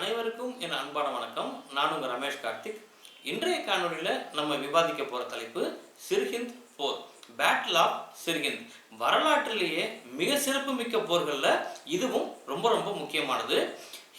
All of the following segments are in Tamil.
அனைவருக்கும் என் அன்பான வணக்கம். நான் உங்கள் ரமேஷ் கார்த்திக். இன்றைய காணொளியில் நம்ம விவாதிக்க போகிற தலைப்பு சிர்ஹிந்த் போர். பேட்டில் ஆஃப் சிர்ஹிந்த் வரலாற்றிலேயே மிக சிறப்புமிக்க போர்களில் இதுவும் ரொம்ப ரொம்ப முக்கியமானது.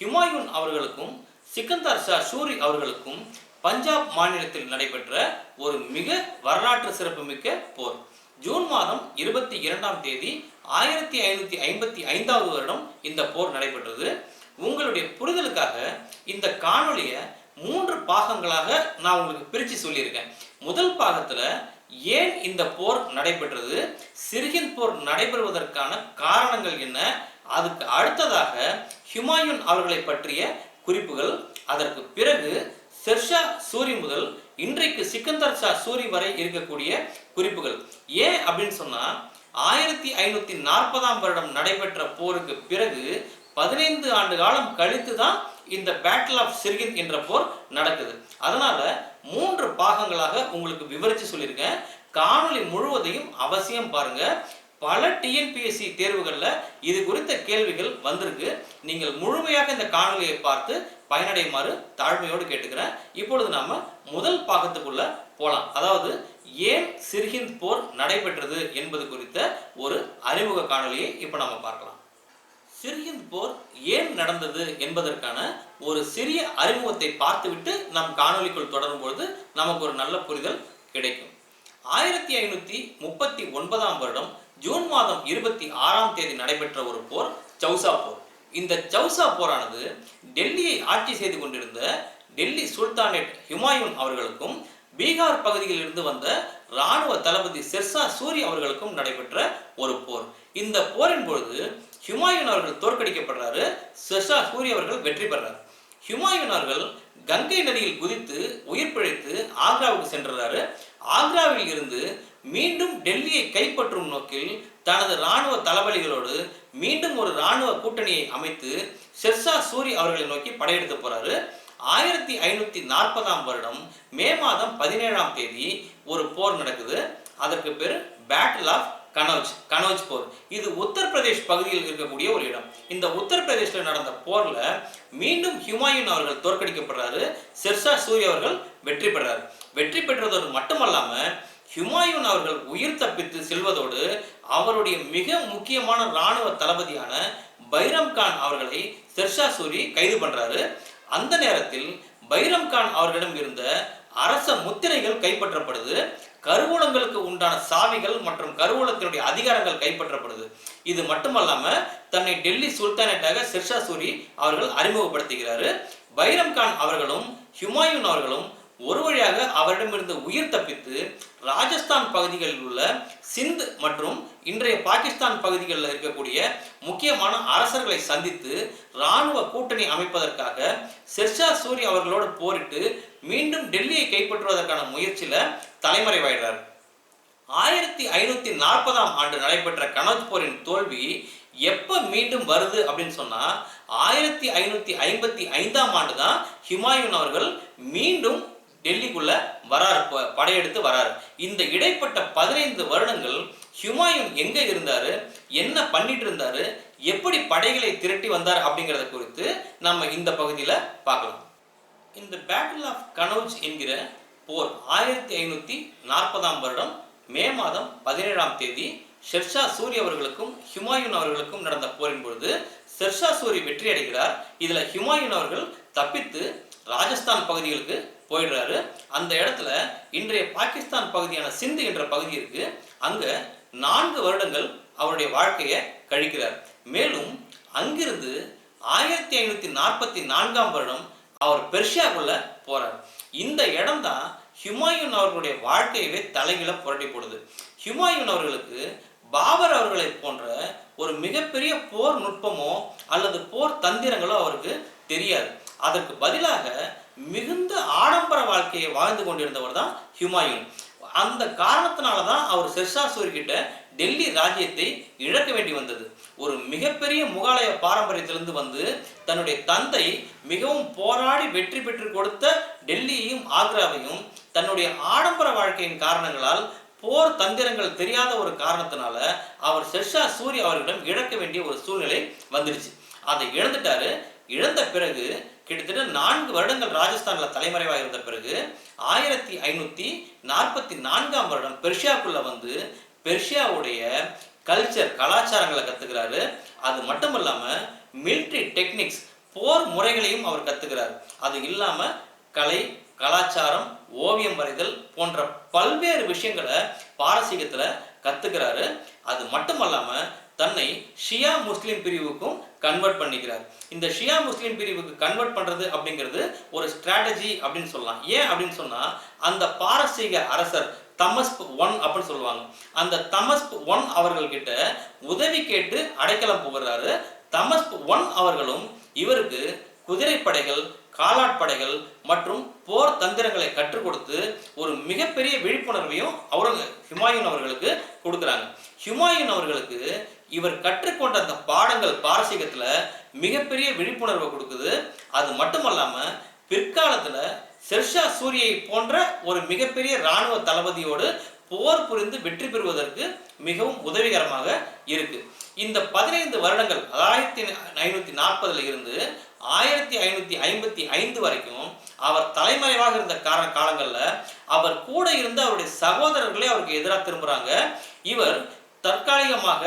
ஹுமாயூன் அவர்களுக்கும் சிக்கந்தர் ஷா சூரி அவர்களுக்கும் பஞ்சாப் மாநிலத்தில் நடைபெற்ற ஒரு மிக வரலாற்று சிறப்புமிக்க போர். ஜூன் மாதம் இருபத்தி இரண்டாம் தேதி ஆயிரத்தி ஐநூற்றி ஐம்பத்தி ஐந்தாவது வருடம் இந்த போர் நடைபெற்றது. உங்களுடைய புரிதலுக்காக இந்த காணொளியை மூன்று பாகங்களாக நான் உங்களுக்கு பிரித்து சொல்லியிருக்கேன். முதல் பாகத்தில் ஏன் இந்த போர் நடைபெற்றது? சிர்ஹிந்த் போர் நடைபெறுவதற்கான காரணங்கள் என்ன? அதுக்கு அடுத்ததாக ஹுமாயூன் அவர்களை பற்றிய குறிப்புகள். அதற்கு பிறகு ஷெர்ஷா சூரி முதல் இன்றைக்கு சிக்கந்தர் ஷா சூரி வரை இருக்கக்கூடிய குறிப்புகள். ஏன் அப்படின்னு சொன்னால் ஆயிரத்தி ஐநூத்தி நாற்பதாம் வருடம் நடைபெற்ற போருக்கு பிறகு பதினைந்து ஆண்டு காலம் கழித்து தான் இந்த பேட்டில் ஆஃப் சிர்கிந்த் என்ற போர் நடக்குது. அதனால மூன்று பாகங்களாக உங்களுக்கு விவரித்து சொல்லியிருக்கேன். காணொளி முழுவதையும் அவசியம் பாருங்க. பல டிஎன்பிஎஸ்சி தேர்வுகளில் இது குறித்த கேள்விகள் வந்திருக்கு. நீங்கள் முழுமையாக இந்த காணொலியை பார்த்து பயனடையுமாறு தாழ்மையோடு கேட்டுக்கிறேன். இப்பொழுது நாம முதல் பாகத்துக்குள்ள போலாம். அதாவது ஏன் சிர்ஹிந்த் போர் நடைபெற்றது என்பது குறித்த ஒரு அறிமுக காணொலியை இப்போ நம்ம பார்க்கலாம். சிரியன் போர் ஏன் நடந்தது என்பதற்கான ஒரு சிறிய அறிமுகத்தை பார்த்துவிட்டு நம் காணொளிக்குள் தொடரும் பொழுது நமக்கு ஒரு நல்ல புரிதல் கிடைக்கும். ஆயிரத்தி ஐநூத்தி முப்பத்தி ஒன்பதாம் வருடம் ஜூன் மாதம் இருபத்தி ஆறாம் தேதி நடைபெற்ற ஒரு போர் சௌசா போர். இந்த சௌசா போரானது டெல்லியை ஆட்சி செய்து கொண்டிருந்த டெல்லி சுல்தானேட் ஹுமாயூன் அவர்களுக்கும் பீகார் பகுதியில் இருந்து வந்த இராணுவ தளபதி சிர்சா சூரி அவர்களுக்கும் நடைபெற்ற ஒரு போர். இந்த போரின் பொழுது ஹுமாயூன் அவர்கள் தோற்கடிக்கப்படுறாரு ஷெர்ஷா சூரி அவர்கள் வெற்றி பெறார். ஹுமாயூன் அவர்கள் கங்கை நதியில் குதித்து உயிர் பிழைத்து ஆக்ராவுக்கு சென்றாரு ஆக்ராவில் இருந்து மீண்டும் டெல்லியை கைப்பற்றும் நோக்கில் தனது இராணுவ தளபதிகளோடு மீண்டும் ஒரு இராணுவ கூட்டணியை அமைத்து ஷெர்ஷா சூரி அவர்களை நோக்கி படையெடுத்து போறாரு. ஆயிரத்தி ஐநூத்தி நாற்பதாம் வருடம் மே மாதம் பதினேழாம் தேதி ஒரு போர் நடக்குது. அதற்கு பேர் பேட்டில் ஆஃப் கனோஜ் கனோஜ் போர். இது உத்தரப்பிரதேஷ் பகுதியில் இருக்கக்கூடிய ஒரு இடம். இந்த உத்தரப்பிரதேசில் நடந்த போர்ல மீண்டும் ஹுமாயூன் அவர்கள் தோற்கடிக்கப்படுறாரு. ஷெர்ஷா சூரி அவர்கள் வெற்றி பெறாரு. வெற்றி பெற்றதோடு மட்டுமல்லாம ஹுமாயூன் அவர்கள் உயிர் தப்பித்து செல்வதோடு அவருடைய மிக முக்கியமான இராணுவ தளபதியான பைரம் கான் அவர்களை ஷெர்ஷா சூரி கைது பண்றாரு. அந்த நேரத்தில் பைரம் கான் அவர்களிடம் இருந்த அரச முத்திரைகள் கைப்பற்றப்படுது. கருவூலங்களுக்கு உண்டான சாவிகள் மற்றும் கருவூலத்தினுடைய அதிகாரங்கள் கைப்பற்றப்படுது. இது மட்டுமல்லாம தன்னை டெல்லி சுல்தானேட்டாக ஷெர்ஷா சூரி அவர்கள் அறிமுகப்படுத்துகிறாரு. பைரம் கான் அவர்களும் ஹுமாயூன் அவர்களும் ஒரு வழியாக அவரிடமிருந்து உயிர் தப்பித்து ராஜஸ்தான் பகுதிகளில் உள்ள சிந்த் மற்றும் இன்றைய பாகிஸ்தான் பகுதிகளில் இருக்கக்கூடிய முக்கியமான அரசர்களை சந்தித்து இராணுவ கூட்டணி அமைப்பதற்காக ஷெர்ஷா சூரி அவர்களோடு போரிட்டு மீண்டும் டெல்லியை கைப்பற்றுவதற்கான முயற்சியில தலைமறைவாயிடுறார். ஆயிரத்தி ஐநூத்தி நாற்பதாம் ஆண்டு நடைபெற்ற கனோஜ் போரின் தோல்வி எப்ப மீண்டும் வருது அப்படின்னு சொன்னா ஆயிரத்தி ஐநூத்தி ஐம்பத்தி ஐந்தாம் ஆண்டு தான் ஹுமாயூன் அவர்கள் மீண்டும் டெல்லிக்குள்ள வராரு ப- படையெடுத்து வராரு. இந்த இடைப்பட்ட பதினைந்து வருடங்கள் ஹுமாயூன் எங்க இருந்தாரு என்ன பண்ணிட்டு இருந்தாரு எப்படி படைகளை திரட்டி வந்தார் அப்படிங்கறத குறித்து நம்ம இந்த பகுதியில பார்க்கலாம். இந்த பேட்டில் ஆஃப் கனௌஜ் என்கிற போர் ஆயிரத்தி ஐநூத்தி நாற்பதாம் வருடம் மே மாதம் பதினேழாம் தேதி ஷெர்ஷா சூரி அவர்களுக்கும் ஹுமாயூன் அவர்களுக்கும் நடந்த போரின் பொழுது ஷெர்ஷா சூரி வெற்றி அடைகிறார். இதுல ஹுமாயூன் அவர்கள் தப்பித்து ராஜஸ்தான் பகுதிகளுக்கு போயிடுறாரு. அந்த இடத்துல இன்றைய பாகிஸ்தான் பகுதியான சிந்து என்ற பகுதி இருக்கு. அங்க நான்கு வருடங்கள் அவருடைய வாழ்க்கையை கழிக்கிறார். மேலும் அங்கிருந்து ஆயிரத்தி ஐநூத்தி நாற்பத்தி நான்காம் வருடம் அவர் பெர்ஷியாக்குள்ள போறார். இந்த இடம் தான் ஹுமாயூன் அவர்களுடைய வாழ்க்கையவே தலைகீழ புரட்டி போடுது. ஹுமாயூன் அவர்களுக்கு பாபர் அவர்களை போன்ற ஒரு மிகப்பெரிய போர் நுட்பமோ அல்லது போர் தந்திரங்களோ அவருக்கு தெரியாது. அதற்கு பதிலாக மிகுந்த ஆடம்பர வாழ்க்கையை வாழ்ந்து கொண்டிருந்தவர் தான் ஹுமாயூன். அந்த காரணத்தினால தான் அவர் செர்ஷா சூரி கிட்ட டெல்லி ராஜ்யத்தை இழக்க வேண்டி வந்தது. ஒரு மிகப்பெரிய முகாலய பாரம்பரியத்திலிருந்து வந்து தன்னுடைய தந்தை மிகவும் போராடி வெற்றி பெற்று கொடுத்த டெல்லியையும் ஆக்ராவையும் தன்னுடைய ஆடம்பர வாழ்க்கையின் காரணங்களால் போர் தந்திரங்கள் தெரியாத ஒரு காரணத்தினால அவர் ஷெர்ஷா சூரி அவர்களிடம் இழக்க வேண்டிய ஒரு சூழ்நிலை வந்துடுச்சு. அதை இழந்துட்டாரு. இழந்த பிறகு கிட்டத்தட்ட நான்கு வருடங்கள் ராஜஸ்தான்ல தலைமறைவாக இருந்த பிறகு ஆயிரத்தி ஐநூத்தி நாற்பத்தி நான்காம் வருடம் பெர்ஷியாக்குள்ள வந்து பெர்ஷியாவுடைய கல்ச்சர் கலாச்சாரங்களை கத்துக்கிறாரு. அது மட்டும் இல்லாம மிலிட்ரி டெக்னிக்ஸ் போர் முறைகளையும் அவர் கத்துக்கிறார். அது இல்லாம கலை கலாச்சாரம் ஓவியம் வரைதல் போன்ற பல்வேறு விஷயங்களை பாரசீகத்துல கத்துக்கிறாரு. அது மட்டுமல்லாம தன்னை ஷியா முஸ்லிம் பிரிவுக்கும் கன்வெர்ட் பண்ணிக்கிறார். இந்த ஷியா முஸ்லிம் பிரிவுக்கு கன்வெர்ட் பண்றது அப்படிங்கிறது ஒரு ஸ்ட்ராட்டஜி அப்படின்னு சொல்லலாம். ஏன் அப்படின்னு சொன்னா அந்த பாரசீக அரசர் தமஸ்ப் ஒன் அப்படின்னு சொல்லுவாங்க. அந்த தமஸ்ப் ஒன் அவர்கள்கிட்ட உதவி கேட்டு அடைக்கலம் புகிறாரு தமஸ்ப் ஒன் அவர்களும் இவருக்கு குதிரைப்படைகள் காலாட்படைகள் மற்றும் போர் தந்திரங்களை கற்றுக் கொடுத்து ஒரு மிகப்பெரிய விழிப்புணர்வையும் அவரங்க ஹுமாயூன் அவர்களுக்கு கொடுக்குறாங்க. ஹுமாயூன் அவர்களுக்கு இவர் கற்றுக்கொண்ட அந்த பாடங்கள் பாரசீகத்துல மிகப்பெரிய விழிப்புணர்வை கொடுக்குது. அது மட்டுமல்லாமல் செர்ஷா சூரியை போன்ற ஒரு மிகப்பெரிய இராணுவ தளபதியோடு போர் புரிந்து வெற்றி பெறுவதற்கு மிகவும் உதவிகரமாக இருக்கு. இந்த பதினைந்து வருடங்கள் ஆயிரத்தி ஐநூத்தி நாற்பதுல இருந்து ஆயிரத்தி ஐநூத்தி ஐம்பத்தி ஐந்து வரைக்கும் அவர் தலைமறைவாக இருந்த கார காலங்கள்ல அவர் கூட இருந்து அவருடைய சகோதரர்களே அவருக்கு எதிராக திரும்புறாங்க. இவர் தற்காலிகமாக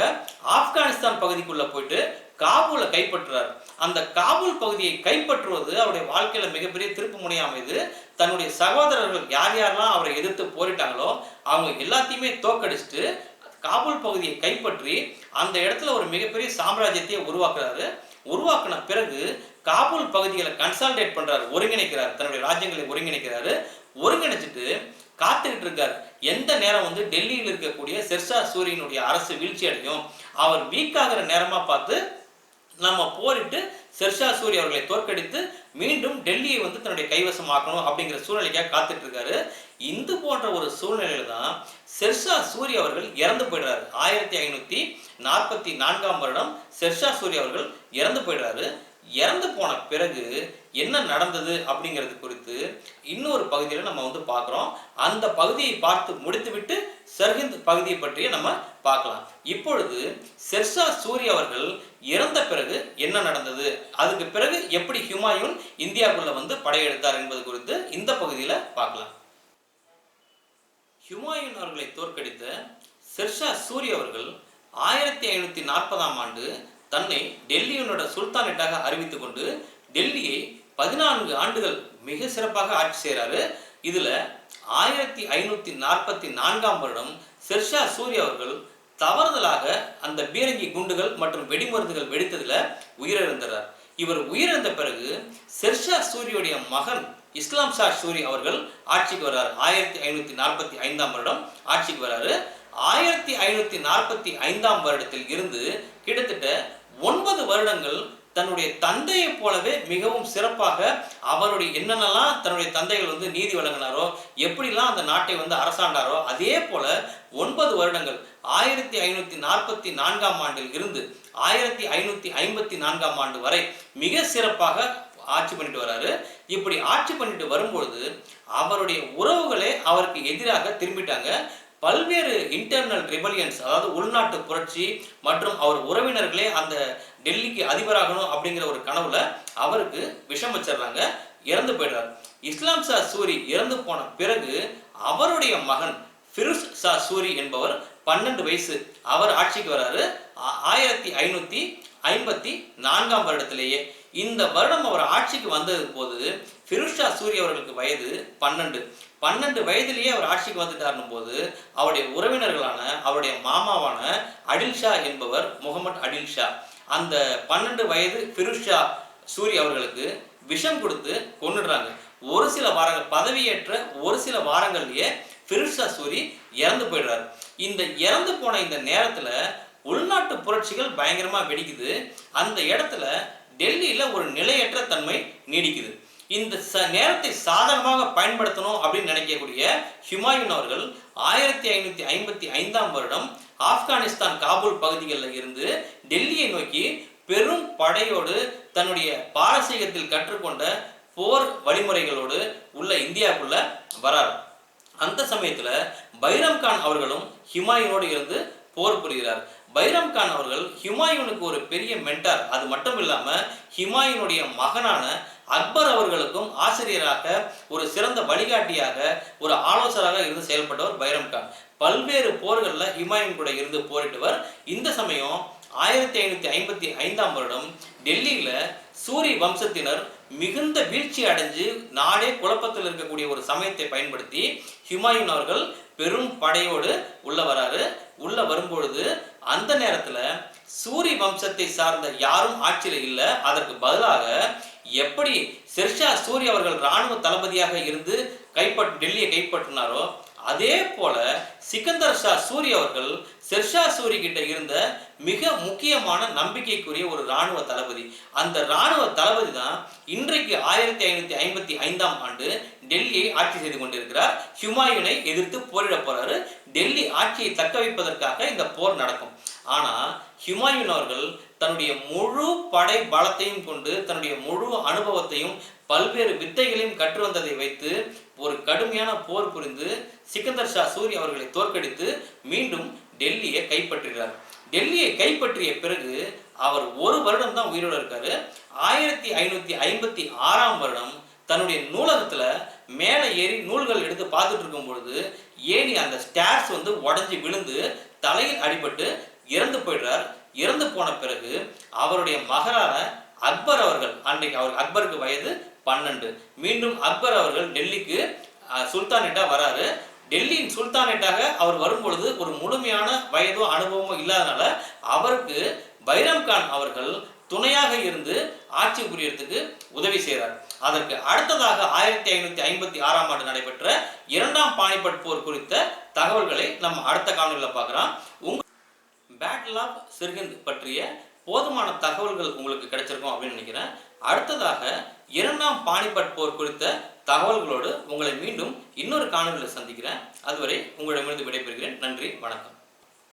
ஆப்கானிஸ்தான் பகுதிக்குள்ள போயிட்டு காபூலை கைப்பற்றுறார். அந்த காபூல் பகுதியை கைப்பற்றுவது அவருடைய வாழ்க்கையில மிகப்பெரிய திருப்பு முனையா அமைது. தன்னுடைய சகோதரர்கள் யார் யாரெல்லாம் அவரை எதிர்த்து போரிட்டாங்களோ அவங்க எல்லாத்தையுமே தோக்கடிச்சுட்டு காபூல் பகுதியை கைப்பற்றி அந்த இடத்துல ஒரு மிகப்பெரிய சாம்ராஜ்யத்தை உருவாக்குறாரு. உருவாக்கின பிறகு காபூல் பகுதிகளை கன்சால்டேட் பண்றாரு ஒருங்கிணைக்கிறார். தன்னுடைய ராஜ்யங்களை ஒருங்கிணைக்கிறாரு. ஒருங்கிணைச்சிட்டு காத்துக்கிட்டு இருக்காரு. எந்த நேரம் வந்து டெல்லியில் இருக்கக்கூடிய செர்ஷா சூரியனுடைய அரசு வீழ்ச்சி அடையும் அவர் வீக் ஆகிற நேரமா பார்த்து நம்ம போரிட்டு செர்ஷா சூரி அவர்களை தோற்கடித்து மீண்டும் டெல்லியை வந்து தன்னுடைய கைவசமாக்கணும் அப்படிங்கிற சூழ்நிலைக்காக காத்துட்டு இருக்காரு இந்த போன்ற ஒரு சூழ்நிலையில தான் செர்ஷா சூரி அவர்கள் இறந்து போயிடுறாரு. ஆயிரத்தி ஐநூத்தி நாற்பத்தி நான்காம் வருடம் செர்ஷா சூரி அவர்கள் இறந்து போயிடுறாரு. இறந்து போன பிறகு என்ன நடந்தது அப்படிங்கிறது குறித்து இன்னொரு பகுதியில் நம்ம வந்து பார்க்குறோம். அந்த பகுதியை பார்த்து முடித்துவிட்டு சர்ஹிந்த் பகுதியை பற்றிய நம்ம பார்க்கலாம். இப்பொழுது செர்ஷா சூரி அவர்கள் இறந்த பிறகு என்ன நடந்தது? அதுக்கு பிறகு எப்படி ஹுமாயூன் இந்தியாவுக்குள்ள வந்து படையெடுத்தார் என்பது குறித்து இந்த பகுதியில் பார்க்கலாம். ஹுமாயூன் அவர்களை தோற்கடித்த செர்ஷா சூரி அவர்கள் ஆயிரத்தி ஐநூத்தி நாற்பதாம் ஆண்டு தன்னை டெல்லியினோட சுல்தானேட்டாக அறிவித்துக் கொண்டு டெல்லியை பதினான்கு ஆண்டுகள் மிக சிறப்பாக ஆட்சி செய்கிறாரு. இதுல ஆயிரத்தி ஐநூத்தி நாற்பத்தி நான்காம் வருடம் செர்ஷா சூரிய அவர்கள் தவறுதலாக அந்த பீரங்கி குண்டுகள் மற்றும் வெடிமருந்துகள் வெடித்ததுல உயிரிழந்தார் இவர் உயிரிழந்த பிறகு செர்ஷா சூரியுடைய மகன் இஸ்லாம் ஷா சூரி அவர்கள் ஆட்சிக்கு வர்றார். ஆயிரத்தி ஐநூத்தி நாற்பத்தி ஐந்தாம் வருடம் ஆட்சிக்கு வர்றாரு. ஆயிரத்தி ஐநூத்தி நாற்பத்தி ஐந்தாம் வருடத்தில் இருந்து கிட்டத்தட்ட ஒன்பது வருடங்கள் தன்னுடைய தந்தையை போலவே மிகவும் சிறப்பாக அவருடைய என்னென்னலாம் தன்னுடைய தந்தைகள் வந்து நீதி வழங்கினாரோ எப்படிலாம் அந்த நாட்டை வந்து அரசாண்டாரோ அதே போல ஒன்பது வருடங்கள் ஆயிரத்தி ஐநூத்தி நாற்பத்தி நான்காம் ஆண்டில் இருந்து ஆயிரத்தி ஐநூத்தி ஐம்பத்தி நான்காம் ஆண்டு வரை மிக சிறப்பாக ஆட்சி பண்ணிட்டு வராரு. இப்படி ஆட்சி பண்ணிட்டு வரும்பொழுது அவருடைய உறவுகளே அவருக்கு எதிராக திரும்பிட்டாங்க. பல்வேறு இன்டர்னல் ரிபலியன்ஸ் அதாவது உள்நாட்டு புரட்சி மற்றும் அவர் உறவினர்களே அந்த டெல்லிக்கு அதிபராகணும் அப்படிங்கிற ஒரு கனவுல அவருக்கு விஷம் வச்சிடுறாங்க இறந்து போயிடுறார். இஸ்லாம் ஷா சூரி இறந்து போன பிறகு அவருடைய மகன் ஃபிருஸ் ஷா சூரி என்பவர் பன்னெண்டு வயசு அவர் ஆட்சிக்கு வராரு ஆ- ஆயிரத்தி ஐநூத்தி ஐம்பத்தி நான்காம் வருடத்திலேயே. இந்த வருடம் அவர் ஆட்சிக்கு வந்தது போது ஃபிருஸ் ஷா சூரி அவர்களுக்கு வயது பன்னெண்டு. பன்னெண்டு வயதிலேயே அவர் ஆட்சிக்கு வந்துட்டார்னும் போது அவருடைய உறவினர்களான அவருடைய மாமாவான அடில் ஷா என்பவர் முகமது அடில் ஷா. அந்த பன்னெண்டு வயது ஃபிருஷா சூரி அவர்களுக்கு விஷம் கொடுத்து கொண்டுடுறாங்க ஒரு சில வாரங்கள் பதவியேற்ற ஒரு சில வாரங்கள்லயே ஃபிருஸ் சூரி இறந்து போயிடுறாரு. இந்த இறந்து போன இந்த நேரத்துல உள்நாட்டு புரட்சிகள் பயங்கரமா வெடிக்குது. அந்த இடத்துல டெல்லியில ஒரு நிலையற்ற தன்மை நீடிக்குது. இந்த ச நேரத்தை சாதகமாக பயன்படுத்தணும் அப்படின்னு நினைக்கக்கூடிய ஹுமாயூன் அவர்கள் ஆயிரத்தி ஐநூத்தி ஐம்பத்தி ஐந்தாம் வருடம் ஆப்கானிஸ்தான் காபூல் பகுதிகளில் இருந்து டெல்லியை நோக்கி பெரும் படையோடு தன்னுடைய பாரசீகத்தில் கற்றுக்கொண்ட போர் வழிமுறைகளோடு உள்ள இந்தியாவுக்குள்ள வரார். அந்த சமயத்துல பைரம் கான் அவர்களும் ஹிமாயூனோடு இருந்து போர் புரிகிறார். பைரம் கான் அவர்கள் ஹிமாயூனுக்கு ஒரு பெரிய மென்டார் அது மட்டும் இல்லாம ஹிமாயூனுடைய மகனான அக்பர் அவர்களுக்கும் ஆசிரியராக ஒரு சிறந்த வழிகாட்டியாக ஒரு ஆலோசகராக இருந்து செயல்பட்டவர் பைரம் கான். பல்வேறு போர்களில் ஹிமாயூன் கூட இருந்து போரிட்டவர். இந்த சமயம் ஆயிரத்தி ஐநூத்தி ஐம்பத்தி ஐந்தாம் வருடம் டெல்லியில சூரி வம்சத்தினர் மிகுந்த வீழ்ச்சி அடைஞ்சு நாடே குழப்பத்தில் இருக்கக்கூடிய ஒரு சமயத்தை பயன்படுத்தி ஹுமாயூன் அவர்கள் பெரும் படையோடு உள்ள வராரு. உள்ள வரும்பொழுது அந்த நேரத்துல சூரி வம்சத்தை சார்ந்த யாரும் ஆட்சியில் இல்லை. அதற்கு பதிலாக எப்படி ஷெர்ஷா சூரி அவர்கள் ராணுவ தளபதியாக இருந்து கைப்பற்று டெல்லியை கைப்பற்றினாரோ அதே போல சிக்கந்தர் ஷா சூரி அவர்கள் ஷெர்ஷா சூரி கிட்ட இருந்த மிக முக்கியமான நம்பிக்கைக்குரிய ஒரு ராணுவ தளபதி. அந்த ராணுவ தளபதி தான் இன்றைக்கு ஆயிரத்தி ஐநூத்தி ஐம்பத்தி ஐந்தாம் ஆண்டு டெல்லியை ஆட்சி செய்து கொண்டிருக்கிறார். ஹுமாயூனை எதிர்த்து போரிட போறாரு. டெல்லி ஆட்சியை தக்க வைப்பதற்காக இந்த போர் நடக்கும். ஆனா ஹுமாயூன் அவர்கள் தன்னுடைய முழு படை பலத்தையும் கொண்டு தன்னுடைய முழு அனுபவத்தையும் பல்வேறு வித்தைகளையும் கற்று வந்ததை வைத்து ஒரு கடுமையான போர் புரிந்து சிக்கந்தர் ஷா சூரி அவர்களை தோற்கடித்து மீண்டும் டெல்லியை கைப்பற்றுகிறார். டெல்லியை கைப்பற்றிய பிறகு அவர் ஒரு வருடம் தான் உயிரோடு இருக்காரு. ஆயிரத்தி ஐநூத்தி ஐம்பத்தி ஆறாம் வருடம் தன்னுடைய நூலகத்துல மேலே ஏறி நூல்கள் எடுத்து பார்த்துட்டு இருக்கும் பொழுது ஏணி அந்த ஸ்டேர்ஸ் வந்து உடஞ்சி விழுந்து தலையில் அடிபட்டு இறந்து போயிடுறார். இறந்து போன பிறகு அவருடைய மகரான அக்பர் அவர்கள் அன்றைக்கு அவர் அக்பருக்கு வயது பன்னெண்டு. மீண்டும் அக்பர் அவர்கள் டெல்லிக்கு சுல்தானேட்டா வராரு. டெல்லியின் சுல்தானேட்டாக அவர் வரும்பொழுது ஒரு முழுமையான வயதோ அனுபவமோ இல்லாதனால அவருக்கு பைரம் கான் அவர்கள் துணையாக இருந்து ஆட்சி புரியறதுக்கு உதவி செய்கிறார் அதற்கு அடுத்ததாக ஆயிரத்தி ஐநூத்தி ஐம்பத்தி ஆறாம் ஆண்டு நடைபெற்ற இரண்டாம் பானிபட் போர் குறித்த தகவல்களை நம்ம அடுத்த காணொலியில் பார்க்கலாம். உங்க பேட்டில் ஆஃப் சிர்ஹிந்த் பற்றிய போதுமான தகவல்கள் உங்களுக்கு கிடைச்சிருக்கும் அப்படின்னு நினைக்கிறேன். அடுத்ததாக இரண்டாம் பானிபட் போர் குறித்த தகவல்களோடு உங்களை மீண்டும் இன்னொரு காணொலியில் சந்திக்கிறேன். அதுவரை உங்களிடமிருந்து விடைபெறுகிறேன். நன்றி வணக்கம்.